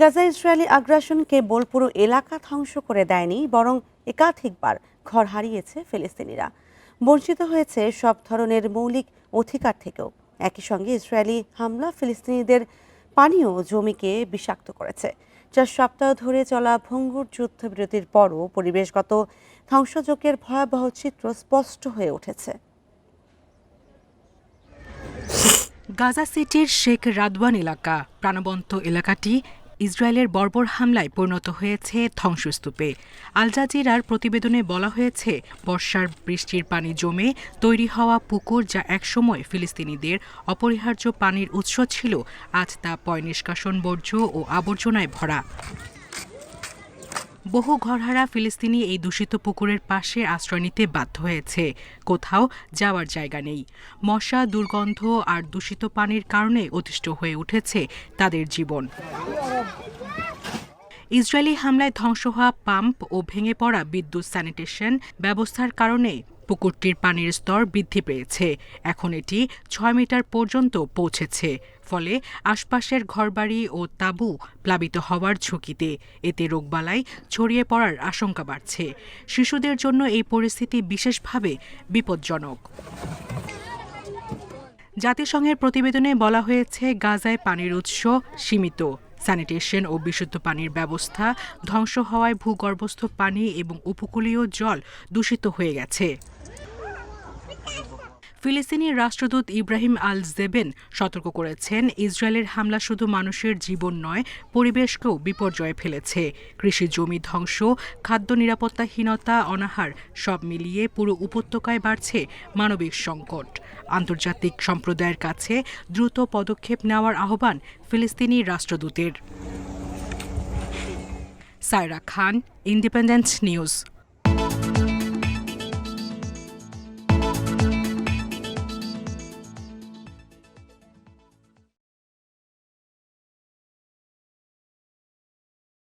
Gaza Israeli আগ্রাসন কেবল পুরো এলাকা ধ্বংস করে দেয়নি, বরং একাধিকবার ঘর হারিয়েছে ফিলিস্তিনিরা। বঞ্চিত হয়েছে সব ধরনের মৌলিক অধিকার থেকেও। একই সঙ্গে ইসরায়েলি হামলা ফিলিস্তিনিদের পানীয় জমিকে বিষাক্ত করেছে। চার সপ্তাহ ধরে চলা ভঙ্গুর যুদ্ধবিরতির পরও পরিবেশগত ধ্বংসযজ্ঞের ভয়াবহ চিত্র স্পষ্ট হয়ে উঠেছে। গাজা সিটির শেখ রাদওয়ান এলাকা, প্রাণবন্ত এলাকাটি ইসরায়েলের বর্বর হামলায় পরিণত হয়েছে ধ্বংসস্তূপে। আল জাজিরার প্রতিবেদনে বলা হয়েছে, বর্ষার বৃষ্টির পানি জমে তৈরি হওয়া পুকুর যা একসময় ফিলিস্তিনিদের অপরিহার্য পানির উৎস ছিল, আজ তা পয় নিষ্কাশন বর্জ্য ও আবর্জনায় ভরা। বহু ঘরহারা ফিলিস্তিনি এই দূষিত পুকুরের পাশে আশ্রয় নিতে বাধ্য হয়েছে। কোথাও যাওয়ার জায়গা নেই। মশা, দুর্গন্ধ আর দূষিত পানির কারণে অতিষ্ঠ হয়ে উঠেছে তাদের জীবন। ইসরায়েলি হামলায় ধ্বংস হওয়া পাম্প ও ভেঙে পড়া বিদ্যুৎ স্যানিটেশন ব্যবস্থার কারণে পুকুরটির পানির স্তর বৃদ্ধি পেয়েছে। এখন এটি ছয় মিটার পর্যন্ত পৌঁছেছে, ফলে আশপাশের ঘরবাড়ি ও তাঁবু প্লাবিত হওয়ার ঝুঁকিতে। এতে রোগবালাই ছড়িয়ে পড়ার আশঙ্কা বাড়ছে। শিশুদের জন্য এই পরিস্থিতি বিশেষভাবে বিপজ্জনক। জাতিসংঘের প্রতিবেদনে বলা হয়েছে, গাজায় পানির উৎস সীমিত। স্যানিটেশন ও বিশুদ্ধ পানির ব্যবস্থা ধ্বংস হওয়ায় ভূগর্ভস্থ পানি এবং উপকূলীয় জল দূষিত হয়ে গেছে। ফিলিস্তিনি রাষ্ট্রদূত ইব্রাহিম আল জেবেন সতর্ক করেছেন, ইসরায়েলের হামলা শুধু মানুষের জীবন নয়, পরিবেশকেও বিপর্যয়ে ফেলেছে। কৃষি জমি ধ্বংস, খাদ্য নিরাপত্তাহীনতা, অনাহার সব মিলিয়ে পুরো উপত্যকায় বাড়ছে মানবিক সংকট। আন্তর্জাতিক সম্প্রদায়ের কাছে দ্রুত পদক্ষেপ নেওয়ার আহ্বান ফিলিস্তিনি রাষ্ট্রদূতের। Saira Khan Independent News.